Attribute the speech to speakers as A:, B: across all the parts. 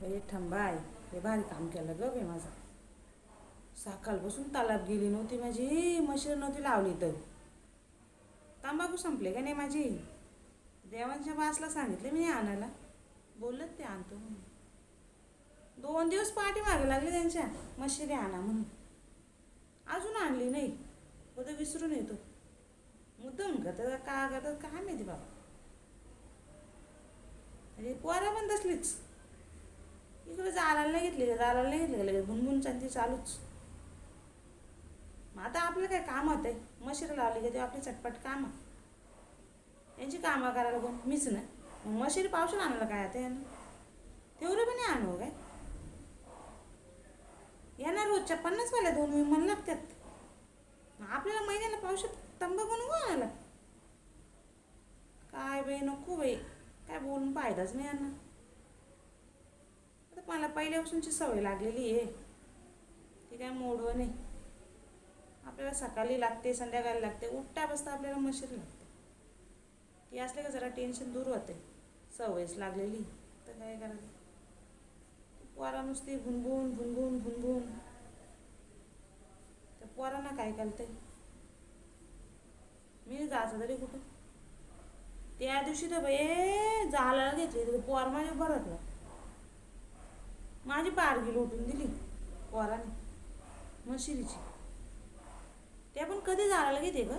A: बाई थांबाय हे भारी काम केलं ग बाई माझा. सकाळपासून तालाब गेली नव्हती माझी मशीन नव्हती लावली तर. तांबाखू संपले का नाही माझी? देवांच्या बासला सांगितले मी आणायला. बोलत ते आणतो म्हणून. दोन दिवस पाठी मागे लागले त्यांच्या मशिरी आणा म्हणून. अजून आणली नाही. उद्या विसरून येतो. मुद्दाम करतात का करतात काय माहिती बाबा. अरे पोरा पण तसलीच. इकडे जायला नाही घेतली का जायला नाही घेतली का लगेच भुनभुन चालती चालूच. मग आता आपलं काय काम होतंय? मशीर लावली का ते आपली चटपट काम यांची कामं करायला कोण? मीच ना मग मशीर पावसाला आणायला काय आता यानं? तेवढं पण नाही आणू हो काय? यांना रोजच्या पन्नास वाल्या दोन विमान लागतात मग आपल्याला महिन्याला पावसात तंबाखू नको आणायला. काय बाई नको बाई. काय बोलून फायदाच नाही यांना. मला पहिल्यापासूनची सवय लागलेली आहे. ती काय मोडवं नाही. आपल्याला सकाळी लागते संध्याकाळी लागते उठता बसता आपल्याला मशीन लागते. ती असले का जरा टेन्शन दूर होते. सवयच लागलेली. तर काय करायचं? पोरा नुसती भुनभुन भुनभुन भुनभुन तर पोरांना काय करते? मी जायचं तरी कुठं? त्या दिवशी तर बाई जायला घेतली तर पोर माझ्या बरं माझी पारगी लुटून दिली पोराने मशिरीची ते पण कधी जायला घेते ग?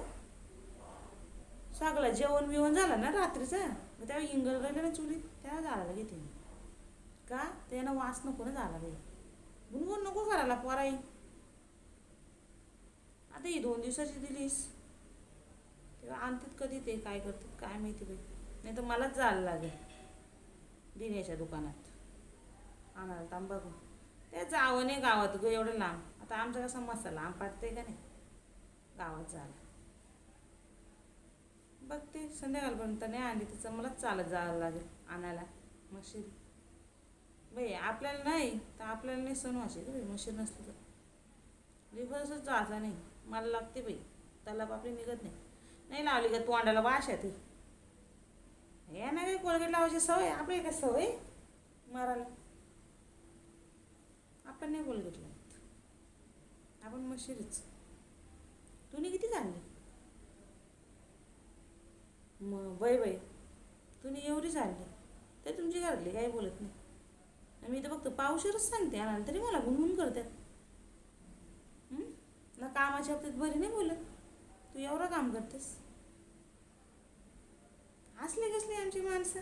A: सगळं जेवण बिवण झालं ना रात्रीचं? मग तेव्हा इंगल राहिलं ना चुलीत त्याला जायला घेते मी का त्यानं वास नको ना झाला बाई. गुणगुण नको करायला पोराई. आता ही दोन दिवसाची दिलीस. तेव्हा आणतात कधी ते काय करतात काय माहिती बाई. नाही तर मलाच जायला लागेल. दिनेच्या दुकानात. आणायला तांबाखू. ते जावं नाही गावात ग एवढं लांब. आता आमचा कसा मसाला लांब पाठते का नाही? गावात जायला बघते संध्याकाळपर्यंत नाही आणली तिचं मलाच चालत जावं लागेल आणायला. मशीन. बाई आपल्याला नाही तर आपल्याला नाही सण वाचे बाई मशीन नसलं तर. रिव्हर्सच जायचा नाही. मला लागते बाई त्याला आपली निघत नाही. नाही लावली का तोंडाला वाश आहे ती हे नाही काही कोलगेट लावायची सवय? आपली काय सवय? मारायला. आपण नाही कोलगेट घेतला आपण मशीरच तुम्ही किती चालली? मग बाई बाई तुम्ही एवढी चालली. ते तुमची घरातली काही बोलत नाही. मी तर फक्त पावशेरच सांगते आणि तरी मला गुणगुण करतात. ना कामाच्या बाबतीत बरी नाही बोलत. तू एवढं काम करतेस. असले कसले आमची माणसं?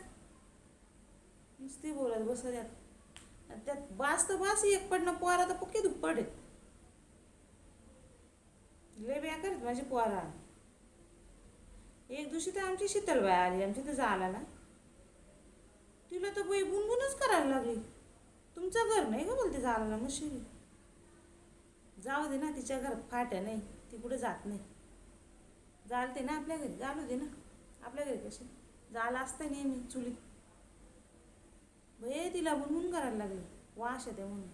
A: नुसती बोलत बसत त्यात आणि त्यात बास तर बास एक पडणं पोरा तर पक्की दुप्पट आहेत लय बेकार करत माझी पोरा. एक दिवशी तर आमची शीतलबाई आली आमची तर झाला ना. तिला तर बाई गुणगुणच करायला लागली. तुमचं घर नाही का बोलते झाला मशिरी जाऊ दे ना तिच्या घरात फाट्या नाही ती कुठे जात नाही. जालते ना आपल्या घरी जालू दे ना. आपल्या घरी कशी? जाला असतं नेहमी चुलीत. भये तिला गुणगुण करायला लागली. वाश येते म्हणून.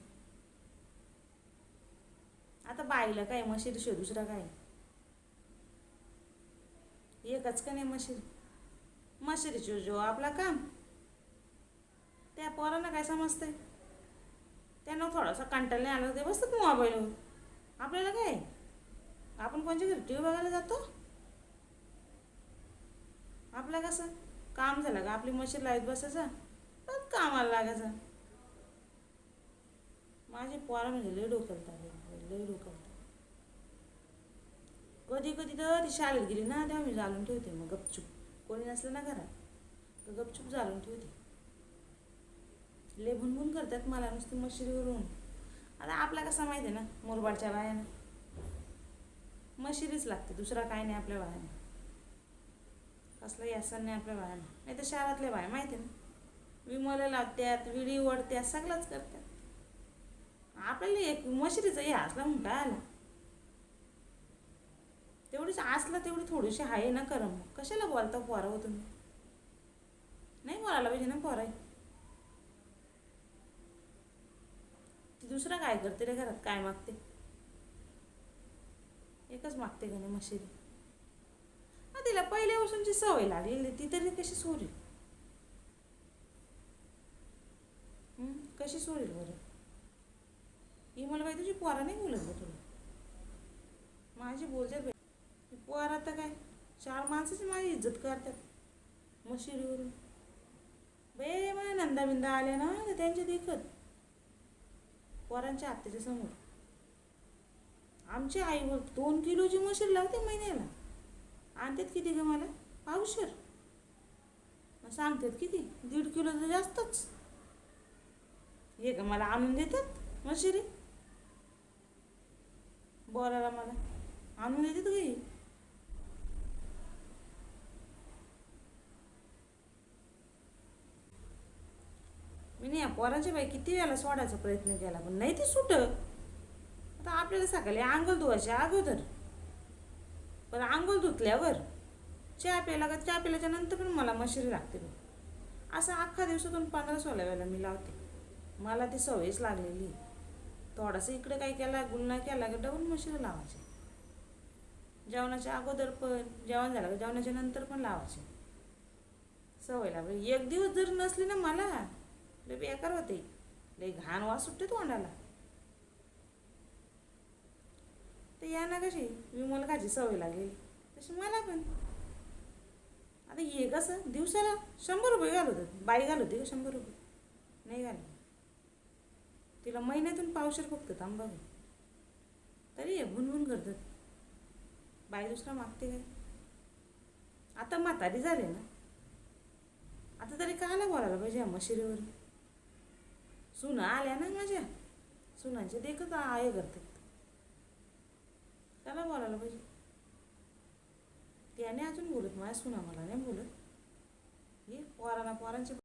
A: आता बाईला काय मशीर शो दुसरा काय? एकच का नाही मशीर मशिरीची जो आपला काम. त्या पोरांना काय समजतंय? त्यांना थोडासा कंटाळ नाही आला ते बसतात मोबाईलवर आपल्याला काय? आपण कोणच्या घरी टी व्ही बघायला जातो? आपलं कसं? काम झालं का? आपली मशीन लावत बसायचं? कामाला लागायचं. माझे पोरा म्हणजे लय डोकलतात लय डोकलतात कधी कधी तर ती शाळेत गेली ना तेव्हा मी जाळून ठेवते मग गपचूप. कोणी नसलं ना घरात तर गपचूप जाळून ठेवते. लय भुनभुन करतात मला नुसती मशिरीवरून आता आपला कसा माहिती आहे ना मुरबाडच्या बायानं. मशिरीच लागते दुसरा काय नाही आपल्या बायानं. कसला यासन नाही आपल्या बायानं. नाही तर शहरातल्या बाया माहिती आहे ना. विमलं लावत्यात विडी ओढत्यात सगळंच करतात आपल्याला एक मशरीचं हे असला म्हणून काय आला? तेवढीच असलं तेवढी थोडीशी आहे ना करम मग. कशाला बोलता पोरा हो तुम्ही? नाही बोलायला पाहिजे ना पोरा. ती दुसरं काय करते रे घरात? काय मागते? एकच मागते का नाही मशिरी तिला पहिल्यापासूनची सवय लागलेली ती तरी कशी सोरी कशी सोडेल बरं? ही मला बाई तुझी पोरा नाही बोलत गं तुला. माझी बोलतात बाई. पोरा तर काय? चार माणसाची माझी इज्जत करतात मशिरीवरून बे मला नंदा बिंदा आल्या ना तर त्यांच्या देखत. पोरांच्या आत्याच्या समोर. आमची आई बघ दोन किलोची मशीर लावते महिन्याला. आणतात किती ग मला? पावशर. मग सांगतात किती? दीड किलो तर जास्तच. हे का मला आणून देतात मशिरी? बोलायला मला. आणून देतात ग ही? मी नाही या पोराच्या बाई किती वेळा सोडायचा प्रयत्न केला पण नाही ते सुट आता आपल्याला सकाळी आंघोळ धुवायचे अगोदर. पण आंघोळ धुतल्यावर चहा प्यायला का चहा प्यायल्याच्या नंतर पण मला मशिरी लागते असं अख्खा दिवसातून पंधरा सोळा वेळेला मी लावते. मला ती सवयच लागलेली. थोडासा इकडे काय केला गुन्हा केला की डबल मशीन लावायचे. जेवणाच्या अगोदर पण जेवण झालं का जेवणाच्या नंतर पण लावायचे. सवय लागली. एक दिवस जर नसली ना मला लय बेकार होते. लय घाण वास सुटते तोंडाला. तर या ना कशी विमल काची सवय लागली. तशी मला पण. आता हे कसं दिवसाला शंभर रुपये घालवतात. बाई घालवते का शंभर रुपये? नाही घालत. तिला महिन्यातून पावशर फक्त तांबा तरी हे भुनभुन करतात. बाई दुसरा मागते काय? आता म्हातारी झाले ना. आता तरी काला बोलायला पाहिजे या मशिरीवर सुना आल्या ना माझ्या. सुनांचे देखत आहे करतात त्याला बोलायला पाहिजे. त्याने अजून बोलत माझ्या सुना मला नाही बोलत. हे पोरांना पोरांचे